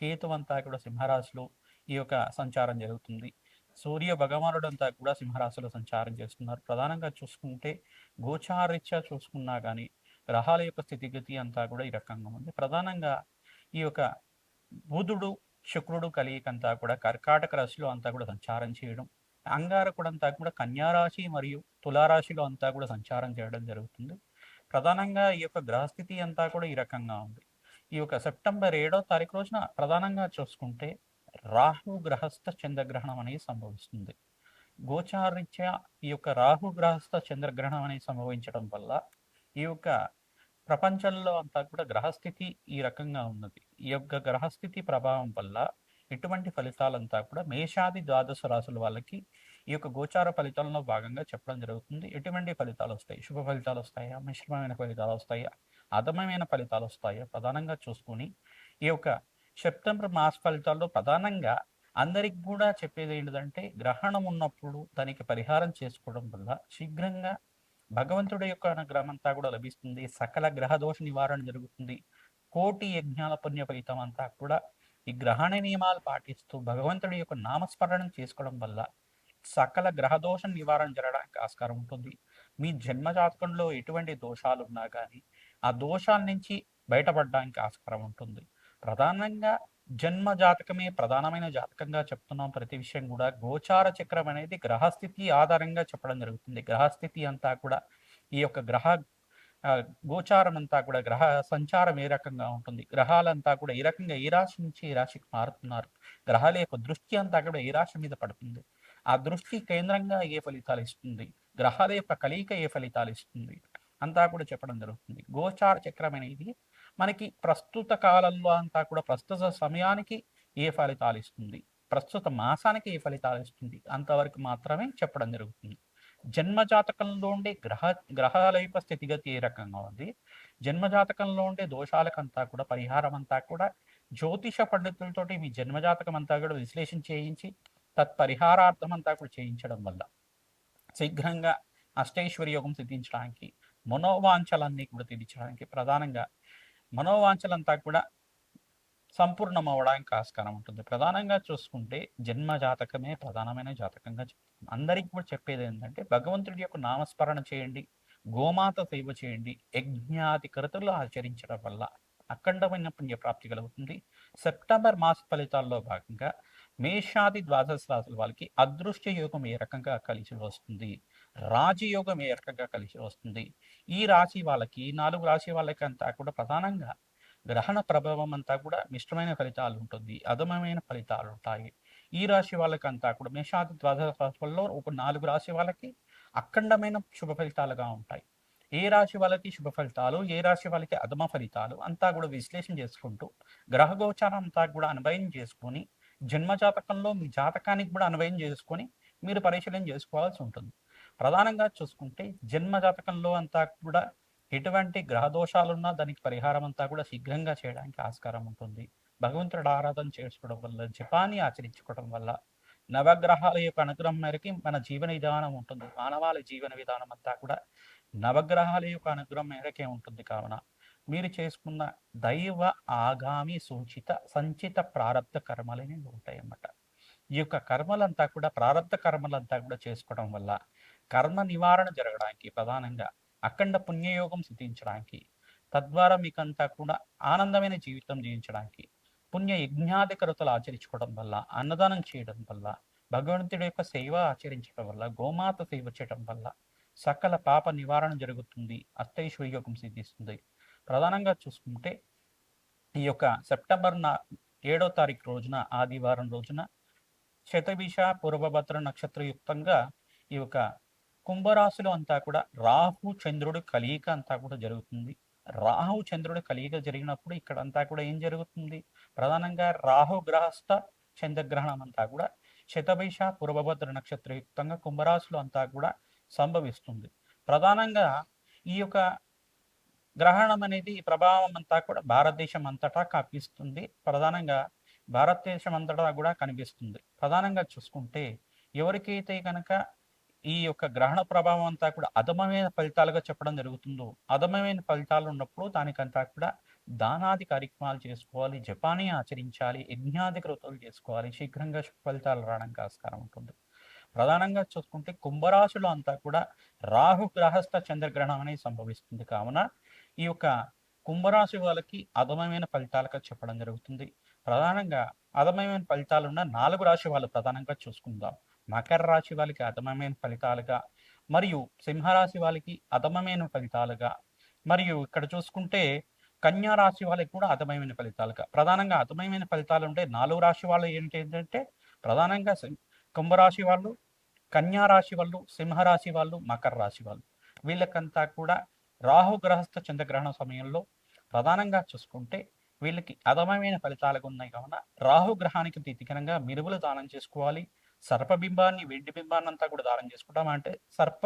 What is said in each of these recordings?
కేతు అంతా కూడా సింహరాశిలో ఈ యొక్క సంచారం జరుగుతుంది. సూర్య భగవానుడు అంతా కూడా సింహరాశిలో సంచారం చేస్తున్నారు. ప్రధానంగా చూసుకుంటే గోచారీత్యా చూసుకున్నా కానీ గ్రహాల యొక్క స్థితిగతి అంతా కూడా ఈ రకంగా ఉంది. ప్రధానంగా ఈ యొక్క బుధుడు శుక్రుడు కలియికంతా కూడా కర్కాటక రాశిలో అంతా కూడా సంచారం చేయడం అంగారకుడు అంతా కూడా కన్యారాశి మరియు తులారాశిలో అంతా కూడా సంచారం చేయడం జరుగుతుంది. ప్రధానంగా ఈ యొక్క గ్రహస్థితి అంతా కూడా ఈ రకంగా ఉంది. ఈ యొక్క సెప్టెంబర్ ఏడో తారీఖు రోజున ప్రధానంగా చూసుకుంటే రాహు గ్రహస్థ చంద్రగ్రహణం అనేది సంభవిస్తుంది. గోచారీత్యా ఈ యొక్క రాహు గ్రహస్థ చంద్రగ్రహణం అనేది సంభవించడం వల్ల ఈ యొక్క ప్రపంచంలో అంతా కూడా గ్రహస్థితి ఈ రకంగా ఉన్నది. ఈ యొక్క గ్రహస్థితి ప్రభావం వల్ల ఎటువంటి ఫలితాలంతా కూడా మేషాది ద్వాదశ రాసుల వాళ్ళకి ఈ యొక్క గోచార ఫలితాలలో భాగంగా చెప్పడం జరుగుతుంది. ఎటువంటి ఫలితాలు వస్తాయి? శుభ ఫలితాలు వస్తాయా? మిశ్రమమైన ఫలితాలు వస్తాయా? అధమమైన ఫలితాలు వస్తాయో ప్రధానంగా చూసుకొని ఈ యొక్క సెప్టెంబర్ మాస ఫలితాల్లో ప్రధానంగా అందరికి కూడా చెప్పేది ఏంటంటే గ్రహణం ఉన్నప్పుడు దానికి పరిహారం చేసుకోవడం వల్ల శీఘ్రంగా భగవంతుడి యొక్క అనుగ్రహం అంతా కూడా లభిస్తుంది. సకల గ్రహ దోష నివారణ జరుగుతుంది. కోటి యజ్ఞాల పుణ్య ఫలితం అంతా కూడా ఈ గ్రహణ నియమాలు పాటిస్తూ భగవంతుడి యొక్క నామస్మరణం చేసుకోవడం వల్ల సకల గ్రహదోష నివారణ జరగడానికి ఆస్కారం ఉంటుంది. మీ జన్మ జాతకంలో ఎటువంటి దోషాలు ఉన్నా కానీ ఆ దోషాల నుంచి బయటపడడానికి ఆస్కారం ఉంటుంది. ప్రధానంగా జన్మ జాతకమే ప్రధానమైన జాతకంగా చెప్తున్నాం ప్రతి విషయం కూడా. గోచార చక్రం అనేది గ్రహస్థితి ఆధారంగా చెప్పడం జరుగుతుంది. గ్రహస్థితి అంతా కూడా ఈ యొక్క గ్రహ గోచారం అంతా కూడా గ్రహ సంచారం ఏ రకంగా ఉంటుంది? గ్రహాలంతా కూడా ఏ రకంగా ఏ రాశి నుంచి ఏ రాశికి మారుతున్నారు. గ్రహాల యొక్క దృష్టి అంతా కూడా ఏ రాశి మీద పడుతుంది. ఆ దృష్టి కేంద్రంగా ఏ ఫలితాలు ఇస్తుంది? గ్రహాల యొక్క కలయిక ఏ ఫలితాలు ఇస్తుంది? అంతా కూడా చెప్పడం జరుగుతుంది. గోచార చక్రం అనేది మనకి ప్రస్తుత కాలంలో అంతా కూడా ప్రస్తుత సమయానికి ఏ ఫలితాలు ఇస్తుంది? ప్రస్తుత మాసానికి ఏ ఫలితాలు ఇస్తుంది? అంతవరకు మాత్రమే చెప్పడం జరుగుతుంది. జన్మ జాతకంలో ఉండే గ్రహ గ్రహాల యొక్క స్థితిగతి ఏ రకంగా ఉంది? జన్మ జాతకంలో ఉండే దోషాలకంతా కూడా పరిహారం అంతా కూడా జ్యోతిష పండితులతోటి మీ జన్మజాతకం అంతా కూడా విశ్లేషణ చేయించి తత్పరిహారార్థం అంతా కూడా చేయించడం వల్ల శీఘ్రంగా అష్టైశ్వర్య యోగం సిద్ధించడానికి మనోవాంఛలన్నీ కూడా తీర్చడానికి ప్రధానంగా మనోవాంఛలంతా కూడా సంపూర్ణం అవ్వడానికి ఆస్కారం ఉంటుంది. ప్రధానంగా చూసుకుంటే జన్మ జాతకమే ప్రధానమైన జాతకంగా చెప్తుంది. అందరికీ కూడా చెప్పేది ఏంటంటే భగవంతుడి యొక్క నామస్మరణ చేయండి గోమాత సేవ చేయండి యజ్ఞాది కృతులు ఆచరించడం వల్ల అఖండమైన పుణ్యప్రాప్తి కలుగుతుంది. సెప్టెంబర్ మాస ఫలితాల్లో భాగంగా మేషాది ద్వాదశ రాశుల వాళ్ళకి అదృష్ట యోగం ఏ రకంగా కలిసి వస్తుంది? రాజయోగం ఏ కలిసి వస్తుంది. ఈ రాశి వాళ్ళకి నాలుగు రాశి వాళ్ళకి అంతా కూడా ప్రధానంగా గ్రహణ ప్రభావం అంతా కూడా మిశ్రమైన ఫలితాలు ఉంటుంది. అధమమైన ఫలితాలు ఉంటాయి. ఈ రాశి వాళ్ళకంతా కూడా మేషాది ద్వాదశ రాశుల్లో ఒక నాలుగు రాశి వాళ్ళకి అఖండమైన శుభ ఫలితాలుగా ఉంటాయి. ఏ రాశి వాళ్ళకి శుభ ఫలితాలు ఏ రాశి వాళ్ళకి అధమ ఫలితాలు అంతా కూడా విశ్లేషణ చేసుకుంటూ గ్రహ గోచారం అంతా కూడా అన్వయం చేసుకొని జన్మ జాతకంలో మీ జాతకానికి కూడా అన్వయం చేసుకొని మీరు పరిశీలన చేసుకోవాల్సి ఉంటుంది. ప్రధానంగా చూసుకుంటే జన్మ జాతకంలో అంతా కూడా ఎటువంటి గ్రహ దోషాలున్నా దానికి పరిహారం అంతా కూడా శీఘ్రంగా చేయడానికి ఆస్కారం ఉంటుంది. భగవంతుడు ఆరాధన చేసుకోవడం వల్ల జపాన్ని ఆచరించుకోవడం వల్ల నవగ్రహాల యొక్క అనుగ్రహం మేరకి మన జీవన విధానం ఉంటుంది. మానవాళి జీవన విధానం అంతా కూడా నవగ్రహాల యొక్క అనుగ్రహం మేరకే ఉంటుంది కావున. మీరు చేసుకున్న దైవ ఆగామి సూచిత సంచిత ప్రారంధ కర్మలని ఉంటాయి అన్నమాట ఈ యొక్క కర్మలంతా కూడా ప్రారంధ కర్మలంతా కూడా చేసుకోవడం వల్ల కర్మ నివారణ జరగడానికి ప్రధానంగా అఖండ పుణ్యయోగం సిద్ధించడానికి తద్వారా మీకంతా కూడా ఆనందమైన జీవితం జీవించడానికి పుణ్య యజ్ఞాధికరతలు ఆచరించుకోవడం వల్ల అన్నదానం చేయడం వల్ల భగవంతుడి యొక్క సేవ ఆచరించడం వల్ల గోమాత సేవ చేయడం వల్ల సకల పాప నివారణ జరుగుతుంది అష్టైశ్వర్యోగం సిద్ధిస్తుంది. ప్రధానంగా చూసుకుంటే ఈ యొక్క సెప్టెంబర్ నా ఏడో తారీఖు రోజున ఆదివారం రోజున శతభిష పూర్వభద్ర నక్షత్రయుక్తంగా ఈ యొక్క కుంభరాశిలో అంతా కూడా రాహు చంద్రుడు కలియిక అంతా కూడా జరుగుతుంది. రాహు చంద్రుడు కలియిక జరిగినప్పుడు ఇక్కడ అంతా కూడా ఏం జరుగుతుంది? ప్రధానంగా రాహు గ్రహస్థ చంద్రగ్రహణం అంతా కూడా శతభైష పూర్వభద్ర నక్షత్రయుక్తంగా కుంభరాశిలో అంతా కూడా సంభవిస్తుంది. ప్రధానంగా ఈ యొక్క గ్రహణం అనేది ప్రభావం అంతా కూడా భారతదేశం అంతటా కనిపిస్తుంది. ప్రధానంగా భారతదేశం అంతటా కూడా కనిపిస్తుంది. ప్రధానంగా చూసుకుంటే ఎవరికైతే కనుక ఈ యొక్క గ్రహణ ప్రభావం అంతా కూడా అధమమైన ఫలితాలుగా చెప్పడం జరుగుతుందో అధమమైన ఫలితాలు ఉన్నప్పుడు దానికంతా కూడా దానాది కార్యక్రమాలు చేసుకోవాలి జపానీ ఆచరించాలి యజ్ఞాది కృతులు చేసుకోవాలి శీఘ్రంగా ఫలితాలు రావడానికి ఆస్కారం ఉంటుంది. ప్రధానంగా చూసుకుంటే కుంభరాశులు అంతా కూడా రాహు గ్రహస్థ చంద్రగ్రహణం అనేది సంభవిస్తుంది. కావున ఈ యొక్క కుంభరాశి వాళ్ళకి అధమమైన ఫలితాలుగా చెప్పడం జరుగుతుంది. ప్రధానంగా అధమమైన ఫలితాలు ఉన్న నాలుగు రాశి వాళ్ళు ప్రధానంగా చూసుకుందాం. మకర రాశి వాళ్ళకి అధమమైన ఫలితాలుగా మరియు సింహరాశి వాళ్ళకి అధమమైన ఫలితాలుగా మరియు ఇక్కడ చూసుకుంటే కన్యా రాశి వాళ్ళకి కూడా అధమమైన ఫలితాలుగా. ప్రధానంగా అధమమైన ఫలితాలు ఉంటే నాలుగు రాశి వాళ్ళు ఏంటి ఏంటంటే ప్రధానంగా కుంభరాశి వాళ్ళు కన్యా రాశి వాళ్ళు సింహరాశి వాళ్ళు మకర రాశి వాళ్ళు. వీళ్ళకంతా కూడా రాహు గ్రహస్థ చంద్రగ్రహణ సమయంలో ప్రధానంగా చూసుకుంటే వీళ్ళకి అధమమైన ఫలితాలుగా ఉన్నాయి. కావున రాహు గ్రహానికి ప్రతికరంగా మిరువులు దానం చేసుకోవాలి. సర్పబింబాన్ని వెండి బింబాన్ని అంతా కూడా దానం చేసుకుంటాం అంటే సర్ప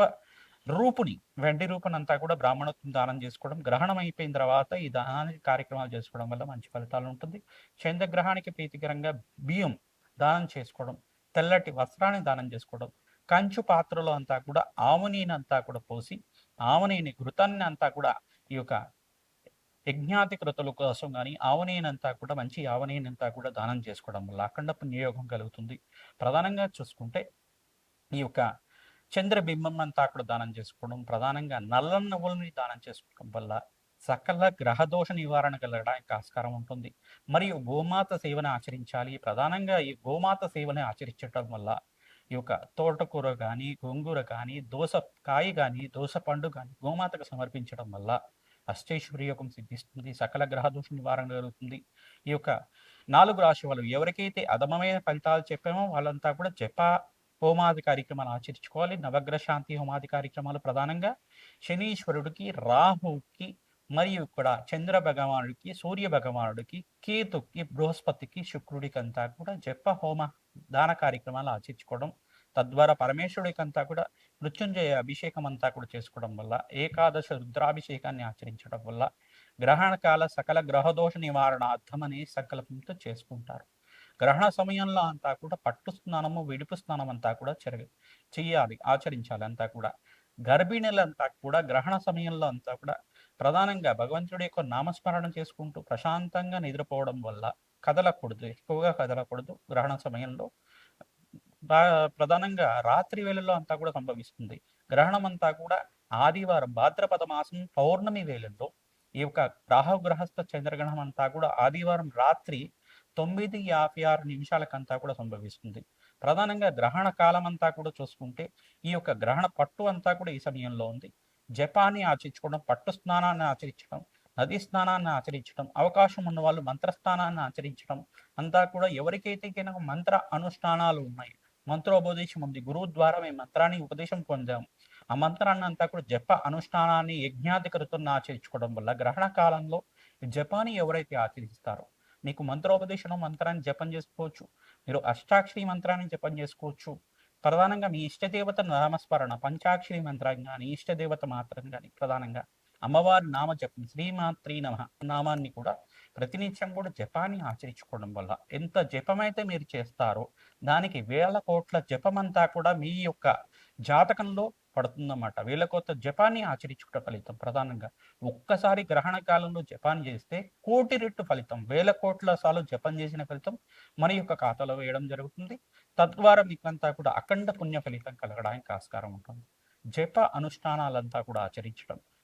రూపుని వెండి రూపుని అంతా కూడా బ్రాహ్మణత్వం దానం చేసుకోవడం గ్రహణం అయిపోయిన తర్వాత ఈ దానానికి కార్యక్రమాలు చేసుకోవడం వల్ల మంచి ఫలితాలు ఉంటుంది. చంద్రగ్రహానికి ప్రీతికరంగా బియ్యం దానం చేసుకోవడం తెల్లటి వస్త్రాన్ని దానం చేసుకోవడం కంచు పాత్రలో అంతా కూడా ఆవునీని అంతా కూడా పోసి ఆవునీని ఘృతాన్ని అంతా కూడా ఈ యొక్క యజ్ఞాతి కృతుల కోసం కానీ ఆవనేనంతా కూడా మంచి ఆవనేనంతా కూడా దానం చేసుకోవడం వల్ల అఖండ పుణ్యయోగం కలుగుతుంది. ప్రధానంగా చూసుకుంటే ఈ యొక్క చంద్రబింబం అంతా కూడా దానం చేసుకోవడం ప్రధానంగా నల్ల నవ్వులని దానం చేసుకోవడం వల్ల సకల గ్రహదోష నివారణ కలగడానికి ఆస్కారం ఉంటుంది. మరియు గోమాత సేవను ఆచరించాలి. ప్రధానంగా ఈ గోమాత సేవను ఆచరించడం వల్ల ఈ యొక్క తోటకూర కానీ గోంగూర కానీ దోస కాయ కానీ దోస పండు కానీ గోమాతకు సమర్పించడం వల్ల అష్టైశ్వర్యోగం సిద్ధిస్తుంది సకల గ్రహదోష నివారణ జరుగుతుంది. ఈ యొక్క నాలుగు రాశి వాళ్ళు ఎవరికైతే అధమమైన ఫలితాలు చెప్పామో వాళ్ళంతా కూడా జప హోమాది కార్యక్రమాలు ఆచరించుకోవాలి. నవగ్రహ శాంతి హోమాది కార్యక్రమాలు ప్రధానంగా శనీశ్వరుడికి రాహుకి మరియు ఇక్కడ చంద్ర భగవానుడికి సూర్య భగవానుడికి కేతుకి బృహస్పతికి శుక్రుడికి అంతా కూడా జప హోమ దాన కార్యక్రమాలు ఆచరించుకోవడం తద్వారా పరమేశ్వరుడికంతా కూడా మృత్యుంజయ అభిషేకం అంతా కూడా చేసుకోవడం వల్ల ఏకాదశ రుద్రాభిషేకాన్ని ఆచరించడం వల్ల గ్రహణ కాల సకల గ్రహదోష నివారణార్థం అనే సంకల్పంతో చేసుకుంటారు. గ్రహణ సమయంలో అంతా కూడా పట్టు స్నానము విడుపు స్నానం అంతా కూడా చెరగ చెయ్యాలి ఆచరించాలి అంతా కూడా. గర్భిణులంతా కూడా గ్రహణ సమయంలో అంతా కూడా ప్రధానంగా భగవంతుడి యొక్క నామస్మరణ చేసుకుంటూ ప్రశాంతంగా నిద్రపోవడం వల్ల కదలకూడదు ఎక్కువగా కదలకూడదు గ్రహణ సమయంలో. ప్రధానంగా రాత్రి వేళల్లో అంతా కూడా సంభవిస్తుంది. గ్రహణం అంతా కూడా ఆదివారం భాద్రపద మాసం పౌర్ణమి వేళల్లో ఈ యొక్క రాహుగ్రహస్థ చంద్రగ్రహణం అంతా కూడా ఆదివారం రాత్రి తొమ్మిది యాభై ఆరు నిమిషాలకంతా కూడా సంభవిస్తుంది. ప్రధానంగా గ్రహణ కాలం అంతా కూడా చూసుకుంటే ఈ యొక్క గ్రహణ పట్టు అంతా కూడా ఈ సమయంలో ఉంది. జపాన్ని ఆచరించుకోవడం పట్టు స్నానాన్ని ఆచరించడం నదీ స్నానాన్ని ఆచరించడం అవకాశం ఉన్న వాళ్ళు మంత్రస్నానాన్ని ఆచరించడం అంతా కూడా ఎవరికైతే కనుక మంత్ర అనుష్ఠానాలు ఉన్నాయి మంత్రోపదేశం ఉంది. గురువు ద్వారా మేము మంత్రాన్ని ఉపదేశం పొందాము. ఆ మంత్రాన్ని అంతా కూడా జప అనుష్ఠానాన్ని యజ్ఞాధికృతులను ఆచరించుకోవడం వల్ల గ్రహణ కాలంలో జపాన్ని ఎవరైతే ఆచరిస్తారో మీకు మంత్రోపదేశం మంత్రాన్ని జపం చేసుకోవచ్చు. మీరు అష్టాక్షరి మంత్రాన్ని జపం చేసుకోవచ్చు. ప్రధానంగా మీ ఇష్టదేవత నామస్మరణ పంచాక్షరి మంత్రం కానీ ఇష్టదేవత మాత్రం కానీ ప్రధానంగా అమ్మవారి నామ జపం శ్రీమాత్రి నమ నామాన్ని కూడా ప్రతినిత్యం కూడా జపాన్ని ఆచరించుకోవడం వల్ల ఎంత జపమైతే మీరు చేస్తారో దానికి వేల కోట్ల జపమంతా కూడా మీ యొక్క జాతకంలో పడుతుందన్నమాట. వేల కోట్ల జపాన్ని ఆచరించుకున్న ఫలితం ప్రధానంగా. ఒక్కసారి గ్రహణ కాలంలో జపాన్ చేస్తే కోటి రెట్టు ఫలితం. వేల కోట్ల సార్లు జపం చేసిన ఫలితం మన యొక్క ఖాతాలో వేయడం జరుగుతుంది. తద్వారా మీకంతా కూడా అఖండ పుణ్య ఫలితం కలగడానికి ఆస్కారం ఉంటుంది. జప అనుష్ఠానాలంతా కూడా ఆచరించడం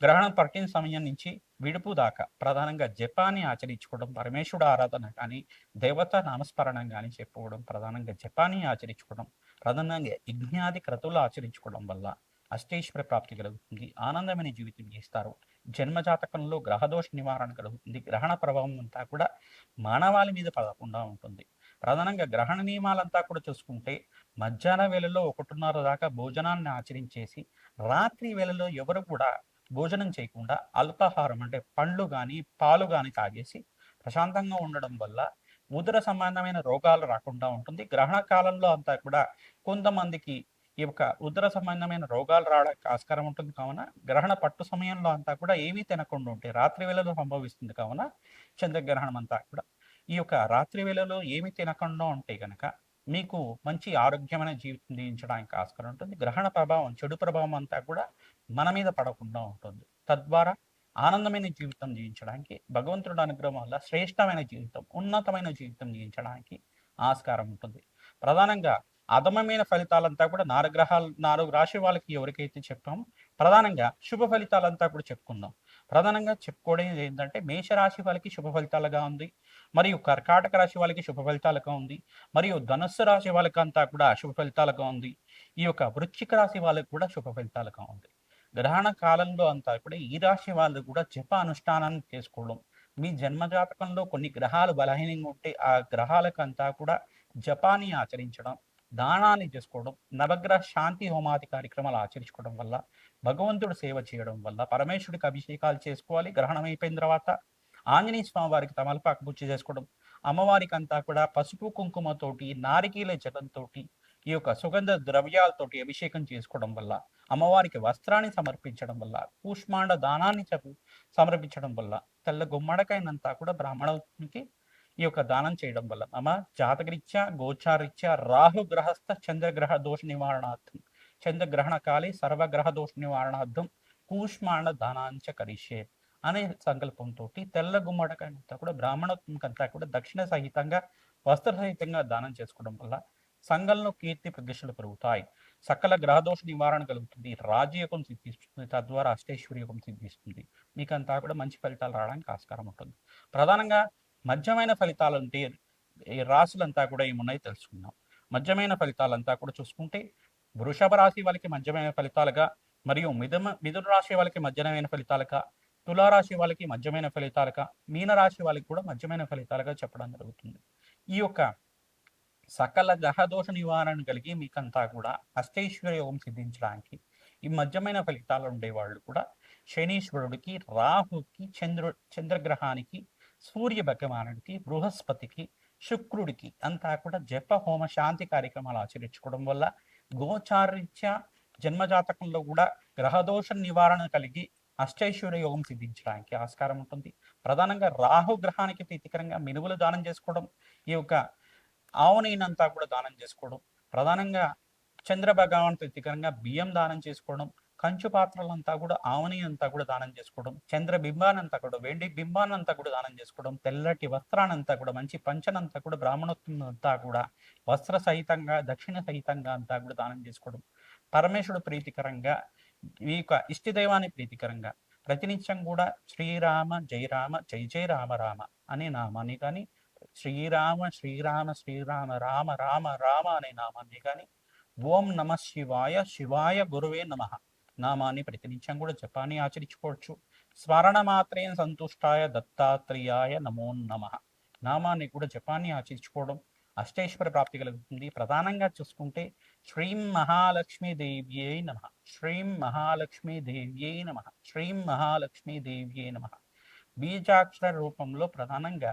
గ్రహణం పట్టిన సమయం నుంచి విడుపు దాకా. ప్రధానంగా జపాన్ని ఆచరించుకోవడం పరమేశ్వరుడు ఆరాధన కానీ దేవత నామస్మరణం కానీ చెప్పుకోవడం ప్రధానంగా జపాన్ని ఆచరించుకోవడం ప్రధానంగా యజ్ఞాది క్రతువులు ఆచరించుకోవడం వల్ల అష్టేశ్వర ప్రాప్తి కలుగుతుంది ఆనందమైన జీవితం చేస్తారు. జన్మజాతకంలో గ్రహదోష నివారణ కలుగుతుంది గ్రహణ ప్రభావం అంతా కూడా మానవాళి మీద పడకుండా ఉంటుంది. ప్రధానంగా గ్రహణ నియమాలంతా కూడా చూసుకుంటే మధ్యాహ్న వేళలో ఒకటిన్నర దాకా భోజనాన్ని ఆచరించేసి రాత్రి వేళలో ఎవరు కూడా భోజనం చేయకుండా అల్పాహారం అంటే పండ్లు కానీ పాలు కానీ తాగేసి ప్రశాంతంగా ఉండడం వల్ల ఉదర సంబంధమైన రోగాలు రాకుండా ఉంటుంది. గ్రహణ కాలంలో అంతా కూడా కొంతమందికి ఈ యొక్క ఉదర సంబంధమైన రోగాలు రావడానికి ఆస్కారం ఉంటుంది కావున గ్రహణ పట్టు సమయంలో అంతా కూడా ఏమీ తినకుండా ఉంటే రాత్రి వేళలో సంభవిస్తుంది కావున చంద్రగ్రహణం అంతా కూడా ఈ యొక్క రాత్రి వేళలో ఏమి తినకుండా ఉంటే గనక మీకు మంచి ఆరోగ్యమైన జీవితం జీవించడానికి ఆస్కారం ఉంటుంది. గ్రహణ ప్రభావం చెడు ప్రభావం అంతా కూడా మన మీద పడకుండా ఉంటుంది. తద్వారా ఆనందమైన జీవితం జీవించడానికి భగవంతుడు అనుగ్రహం వల్ల శ్రేష్టమైన జీవితం ఉన్నతమైన జీవితం జీవించడానికి ఆస్కారం ఉంటుంది. ప్రధానంగా అధమమైన ఫలితాలంతా కూడా నాలుగు గ్రహాలు నాలుగు రాశి వాళ్ళకి ఎవరికైతే చెప్పామో ప్రధానంగా శుభ ఫలితాలంతా కూడా చెప్పుకుందాం. ప్రధానంగా చెప్పుకోవడం ఏంటంటే మేషరాశి వాళ్ళకి శుభ ఫలితాలుగా ఉంది మరియు కర్కాటక రాశి వాళ్ళకి శుభ ఫలితాలుగా ఉంది మరియు ధనుస్సు రాశి వాళ్ళకి అంతా కూడా శుభ ఫలితాలుగా ఉంది. ఈ యొక్క వృశ్చిక రాశి వాళ్ళకి కూడా శుభ ఫలితాలుగా ఉంది. గ్రహణ కాలంలో అంతా కూడా ఈ రాశి వాళ్ళు కూడా జప అనుష్ఠానాన్ని చేసుకోవడం. మీ జన్మజాతకంలో కొన్ని గ్రహాలు బలహీనంగా ఉంటే ఆ గ్రహాలకు అంతా కూడా జపాన్ని ఆచరించడం దానాన్ని చేసుకోవడం నవగ్రహ శాంతి హోమాది కార్యక్రమాలు ఆచరించుకోవడం వల్ల భగవంతుడు సేవ చేయడం వల్ల పరమేశ్వరుడికి అభిషేకాలు చేసుకోవాలి గ్రహణం అయిపోయిన తర్వాత ఆంజనేయ స్వామి వారికి తమలపాకు పూజ చేసుకోవడం అమ్మవారికి అంతా కూడా పసుపు కుంకుమతోటి నారికీల జలంతోటి ఈ యొక్క సుగంధ ద్రవ్యాలతోటి అభిషేకం చేసుకోవడం వల్ల అమ్మవారికి వస్త్రాన్ని సమర్పించడం వల్ల కూష్మాండ దానాన్ని సమర్పించడం వల్ల తెల్ల గుమ్మడకైనంతా కూడా బ్రాహ్మణునికి ఈ యొక్క దానం చేయడం వల్ల అమ్మ జాతకరీత్యా గోచారీత్యా రాహు గ్రహస్థ చంద్రగ్రహ దోష నివారణార్థం చంద్రగ్రహణ కాలే సర్వగ్రహ దోష నివారణార్థం కూష్మాండ దానాంచ కరిషే అనే సంకల్పంతో తెల్ల గుమ్మడకంతా కూడా బ్రాహ్మణత్వంకంతా కూడా దక్షిణ సహితంగా వస్త్ర సహితంగా దానం చేసుకోవడం వల్ల సంఘంలో కీర్తి ప్రతిష్టలు పెరుగుతాయి. సకల గ్రహదోష నివారణ కలుగుతుంది. రాజయోగం సిద్ధిస్తుంది. తద్వారా అష్టైశ్వర్యోగం సిద్ధిస్తుంది. మీకు అంతా కూడా మంచి ఫలితాలు రావడానికి ఆస్కారం ఉంటుంది. ప్రధానంగా మధ్యమైన ఫలితాలు అంటే ఈ రాశులంతా కూడా ఏమున్నాయి తెలుసుకుందాం. మధ్యమైన ఫలితాలంతా కూడా చూసుకుంటే వృషభ రాశి వాళ్ళకి మధ్యమైన ఫలితాలుగా మరియు మిథున మిథున రాశి వాళ్ళకి మధ్యమైన ఫలితాలుగా తులారాశి వాళ్ళకి మధ్యమైన ఫలితాలుగా మీనరాశి వాళ్ళకి కూడా మధ్యమైన ఫలితాలుగా చెప్పడం జరుగుతుంది. ఈ యొక్క సకల గ్రహదోష నివారణ కలిగి మీకంతా కూడా అష్టైశ్వర యోగం సిద్ధించడానికి ఈ మధ్యమైన ఫలితాలు ఉండేవాళ్ళు కూడా శనీశ్వరుడికి రాహుకి చంద్రు చంద్రగ్రహానికి సూర్య భగవానుడికి బృహస్పతికి శుక్రుడికి అంతా కూడా జప హోమ శాంతి కార్యక్రమాలు ఆచరించుకోవడం వల్ల గోచారీత్యా జన్మజాతకంలో కూడా గ్రహదోష నివారణ కలిగి అష్టైశ్వర్య యోగం సిద్ధించడానికి ఆస్కారం ఉంటుంది. ప్రధానంగా రాహు గ్రహానికి ప్రీతికరంగా మినువులు దానం చేసుకోవడం ఈ యొక్క ఆవునైనంతా కూడా దానం చేసుకోవడం ప్రధానంగా చంద్ర భగవాన్ బియ్యం దానం చేసుకోవడం కంచు పాత్రలంతా కూడా ఆవుని అంతా కూడా దానం చేసుకోవడం చంద్ర బింబానంతా కూడా వెండి బింబానంతా కూడా దానం చేసుకోవడం తెల్లటి వస్త్రానంతా కూడా మంచి పంచనంతా కూడా బ్రాహ్మణోత్వం అంతా కూడా వస్త్ర సహితంగా దక్షిణ సహితంగా అంతా కూడా దానం చేసుకోవడం. పరమేశ్వరుడు ప్రీతికరంగా ఈ యొక్క ఇష్టదైవాన్ని ప్రీతికరంగా ప్రతినిత్యం కూడా శ్రీరామ జై రామ జై జై రామ రామ అనే నామాన్ని కానీ శ్రీరామ శ్రీరామ శ్రీరామ రామ రామ రామ అనే నామాన్ని కానీ ఓం నమ శివాయ శివాయ గురువే నమ నామాన్ని ప్రతినిత్యం కూడా జపాన్ని ఆచరించుకోవచ్చు. స్మరణమాత్రేన్ సంతుష్టాయ దత్తాత్రేయాయ నమో నమ నామాన్ని కూడా జపాన్ని ఆచరించుకోవడం అష్టేశ్వర ప్రాప్తి కలుగుతుంది. ప్రధానంగా చూసుకుంటే శ్రీం మహాలక్ష్మీ దేవ్యే నమ శ్రీం మహాలక్ష్మీ దేవ్యే నమ శ్రీం మహాలక్ష్మీ దేవ్యే నమ. బీజాక్షర రూపంలో ప్రధానంగా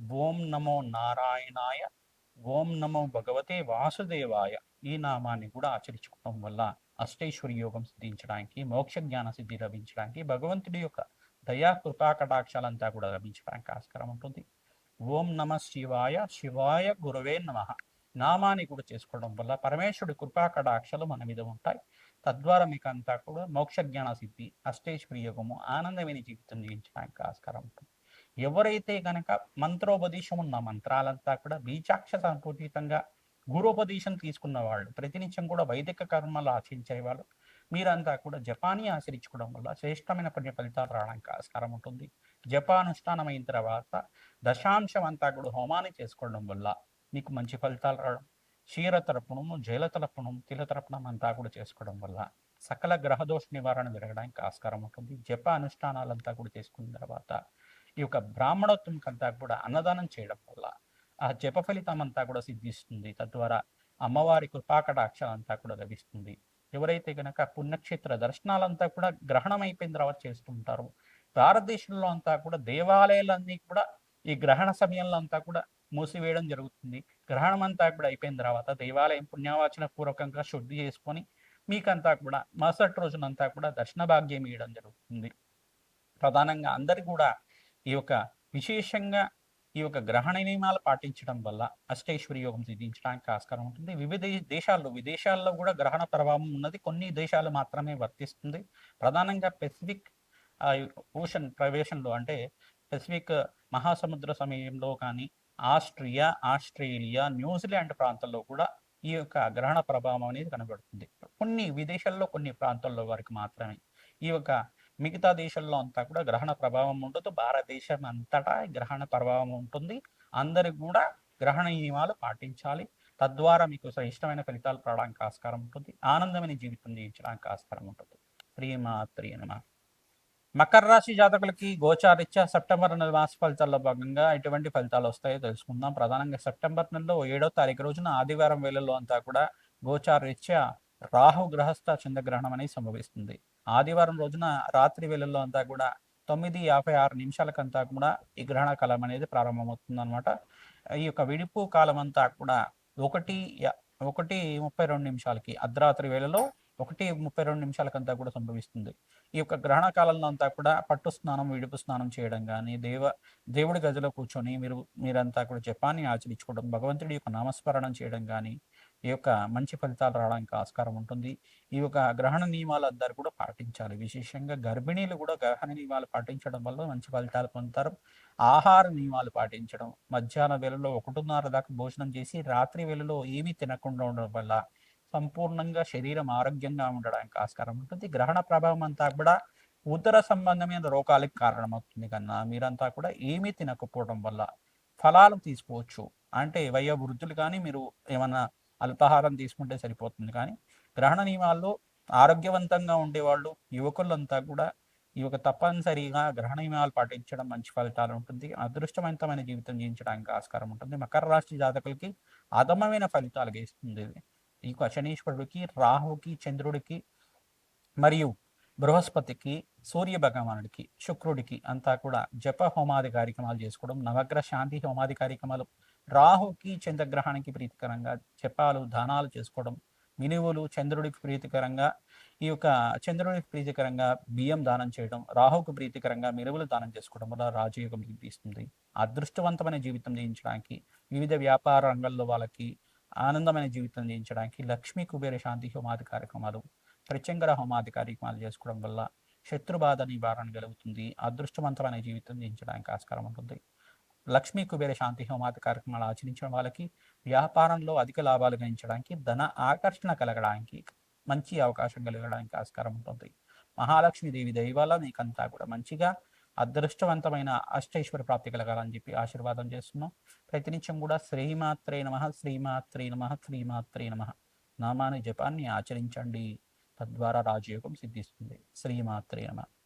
ఓం నమో నారాయణాయ ఓం నమో భగవతే వాసుదేవాయ ఈ నామాన్ని కూడా ఆచరించుకోవడం వల్ల అష్టైశ్వరి యోగం సిద్ధించడానికి మోక్ష జ్ఞాన సిద్ధి లభించడానికి భగవంతుడి యొక్క దయా కృపా కటాక్షాలంతా కూడా లభించడానికి ఆస్కారం ఉంటుంది. ఓం నమ శివాయ శివాయ గురవే నమ. నామాన్ని కూడా చేసుకోవడం వల్ల పరమేశ్వరుడి కృపా కటాక్షలు మన మీద ఉంటాయి. తద్వారా మీకు అంతా కూడా మోక్ష జ్ఞాన సిద్ధి అష్టేశ్వరి యోగము ఆనందమైన జీవితం జీవించడానికి ఆస్కారం ఉంటుంది. ఎవరైతే కనుక మంత్రోపదేశం ఉన్న మంత్రాలంతా కూడా బీజాక్ష సంపూటితంగా గురోపదేశం తీసుకున్న వాళ్ళు ప్రతినిత్యం కూడా వైదిక కర్మలు ఆచరించే వాళ్ళు మీరంతా కూడా జపాన్ని ఆచరించుకోవడం వల్ల శ్రేష్టమైన పుణ్య ఫలితాలు రావడానికి ఆస్కారం ఉంటుంది. జపానుష్ఠానం అయిన తర్వాత దశాంశం అంతా కూడా హోమాన్ని చేసుకోవడం వల్ల మీకు మంచి ఫలితాలు రావడం క్షీర తరపుణము జైల తరపుణం తిల తరపుణం అంతా కూడా చేసుకోవడం వల్ల సకల గ్రహదోష నివారణ జరగడానికి ఆస్కారం ఉంటుంది. జప అనుష్ఠానాలంతా కూడా చేసుకున్న తర్వాత ఈ యొక్క బ్రాహ్మణోత్వంకంతా కూడా అన్నదానం చేయడం వల్ల ఆ జప ఫలితం అంతా కూడా సిద్ధిస్తుంది. తద్వారా అమ్మవారి కృపాకటాక్ష అంతా కూడా లభిస్తుంది. ఎవరైతే గనక పుణ్యక్షేత్ర దర్శనాలంతా కూడా గ్రహణం అయిపోయిన తర్వాత చేస్తుంటారు భారతదేశంలో అంతా కూడా దేవాలయాలన్నీ కూడా ఈ గ్రహణ సమయంలో అంతా కూడా మూసివేయడం జరుగుతుంది. గ్రహణం అంతా కూడా అయిపోయిన తర్వాత దేవాలయం పుణ్యవాచన పూర్వకంగా శుద్ధి చేసుకొని మీకంతా కూడా మరుసటి రోజునంతా కూడా దర్శన భాగ్యం ఇవ్వడం జరుగుతుంది. ప్రధానంగా అందరు కూడా ఈ యొక్క విశేషంగా ఈ యొక్క గ్రహణ నియమాలు పాటించడం వల్ల అష్టైశ్వరి యోగం సిద్ధించడానికి ఆస్కారం ఉంటుంది. వివిధ దేశాల్లో విదేశాల్లో కూడా గ్రహణ ప్రభావం ఉన్నది. కొన్ని దేశాలు మాత్రమే వర్తిస్తుంది. ప్రధానంగా పెసిఫిక్ ఓషన్ ప్రవేశంలో అంటే పెసిఫిక్ మహాసముద్ర సమయంలో కానీ ఆస్ట్రియా ఆస్ట్రేలియా న్యూజిలాండ్ ప్రాంతాల్లో కూడా ఈ యొక్క గ్రహణ ప్రభావం అనేది కనబడుతుంది. కొన్ని విదేశాల్లో కొన్ని ప్రాంతాల్లో వరకు మాత్రమే ఈ యొక్క మిగతా దేశాల్లో అంతా కూడా గ్రహణ ప్రభావం ఉండదు. భారతదేశం అంతటా గ్రహణ ప్రభావం ఉంటుంది. అందరికి కూడా గ్రహణ నియమాలు పాటించాలి. తద్వారా మీకు ఇష్టమైన ఫలితాలు పడడానికి ఆస్కారం ఉంటుంది. ఆనందమైన జీవితం జీవించడానికి ఆస్కారం ఉంటుంది. శ్రీమాత్రి నమ. మకర రాశి జాతకులకి గోచారిత్యా సెప్టెంబర్ నెల మాస ఫలితాల్లో భాగంగా ఎటువంటి ఫలితాలు వస్తాయో తెలుసుకుందాం. ప్రధానంగా సెప్టెంబర్ నెలలో ఏడో తారీఖు రోజున ఆదివారం వేళల్లో అంతా కూడా గోచారిత్యా రాహు గ్రహస్థ చంద్రగ్రహణం అనేది సంభవిస్తుంది. ఆదివారం రోజున రాత్రి వేళల్లో అంతా కూడా తొమ్మిది యాభై ఆరు నిమిషాలకంతా కూడా ఈ గ్రహణ కాలం అనేది ప్రారంభమవుతుంది అనమాట ఈ యొక్క విడిపు కాలం అంతా కూడా ఒకటి ఒకటి ముప్పై రెండు నిమిషాలకి అర్ధరాత్రి వేళలో ఒకటి ముప్పై రెండు నిమిషాలకంతా కూడా సంభవిస్తుంది. ఈ యొక్క గ్రహణ కాలంలో అంతా కూడా పట్టు స్నానం విడుపు స్నానం చేయడం కానీ దేవ దేవుడి గదిలో కూర్చొని మీరు మీరంతా కూడా జపాన్ని ఆచరించుకోవడం భగవంతుడి యొక్క నామస్మరణం చేయడం కానీ ఈ యొక్క మంచి ఫలితాలు రావడానికి ఆస్కారం ఉంటుంది. ఈ యొక్క గ్రహణ నియమాలు అందరూ కూడా పాటించాలి. విశేషంగా గర్భిణీలు కూడా గ్రహణ నియమాలు పాటించడం వల్ల మంచి ఫలితాలు పొందుతారు. ఆహార నియమాలు పాటించడం మధ్యాహ్న వేళలో ఒకటిన్నర దాకా భోజనం చేసి రాత్రి వేళలో ఏమీ తినకుండా ఉండడం వల్ల సంపూర్ణంగా శరీరం ఆరోగ్యంగా ఉండడానికి ఆస్కారం ఉంటుంది. గ్రహణ ప్రభావం అంతా కూడా ఉదర సంబంధమైన రోగాలకు కారణమవుతుంది కన్నా మీరంతా కూడా ఏమీ తినకపోవడం వల్ల ఫలాలు తీసుకోవచ్చు. అంటే వయోవృద్ధులు కానీ మీరు ఏమన్నా అల్పాహారం తీసుకుంటే సరిపోతుంది. కానీ గ్రహణ నియమాల్లో ఆరోగ్యవంతంగా ఉండేవాళ్ళు యువకులంతా కూడా ఈ యొక్క తప్పనిసరిగా గ్రహణ నియమాలు పాటించడం మంచి ఫలితాలు ఉంటుంది. అదృష్టవంతమైన జీవితం జీవించడానికి ఆస్కారం ఉంటుంది. మకర రాశి జాతకులకి అధమమైన ఫలితాలు ఇస్తుంది. ఈ శనీశ్వరుడికి రాహుకి చంద్రుడికి మరియు బృహస్పతికి సూర్య భగవానుడికి శుక్రుడికి అంతా కూడా జప హోమాది కార్యక్రమాలు చేసుకోవడం నవగ్రహ శాంతి హోమాది కార్యక్రమాలు రాహుకి చంద్రగ్రహానికి ప్రీతికరంగా జపాలు దానాలు చేసుకోవడం మినువులు చంద్రుడికి ప్రీతికరంగా ఈ యొక్క చంద్రుడికి ప్రీతికరంగా బియ్యం దానం చేయడం రాహుకు ప్రీతికరంగా మినువులు దానం చేసుకోవడం వల్ల రాజయోగం సిద్ధిస్తుంది అదృష్టవంతమైన జీవితం జీవించడానికి వివిధ వ్యాపార రంగాల్లో వాళ్ళకి ఆనందమైన జీవితం జీవించడానికి లక్ష్మీ కుబేర శాంతి హోమాది కార్యక్రమాలు ప్రత్యంగర హోమాది కార్యక్రమాలు చేసుకోవడం వల్ల శత్రుబాధ నివారణ కలుగుతుంది. అదృష్టవంతమైన జీవితం జీవించడానికి ఆస్కారం ఉంటుంది. లక్ష్మీ కుబేర శాంతి హోమాది కార్యక్రమాలు ఆచరించడం వాళ్ళకి వ్యాపారంలో అధిక లాభాలు గణించడానికి ధన ఆకర్షణ కలగడానికి మంచి అవకాశం కలగడానికి ఆస్కారం ఉంటుంది. మహాలక్ష్మీదేవి దైవాల నీకంతా కూడా మంచిగా అదృష్టవంతమైన అష్టైశ్వర ప్రాప్తి కలగాలని చెప్పి ఆశీర్వాదం చేస్తున్నాం. ప్రతినిత్యం కూడా శ్రీమాత్రే నమ శ్రీమాత్రే నమ శ్రీమాత్రే నమ. నామాని జపాన్ని ఆచరించండి. తద్వారా రాజయోగం సిద్ధిస్తుంది. శ్రీమాత్రే నమ.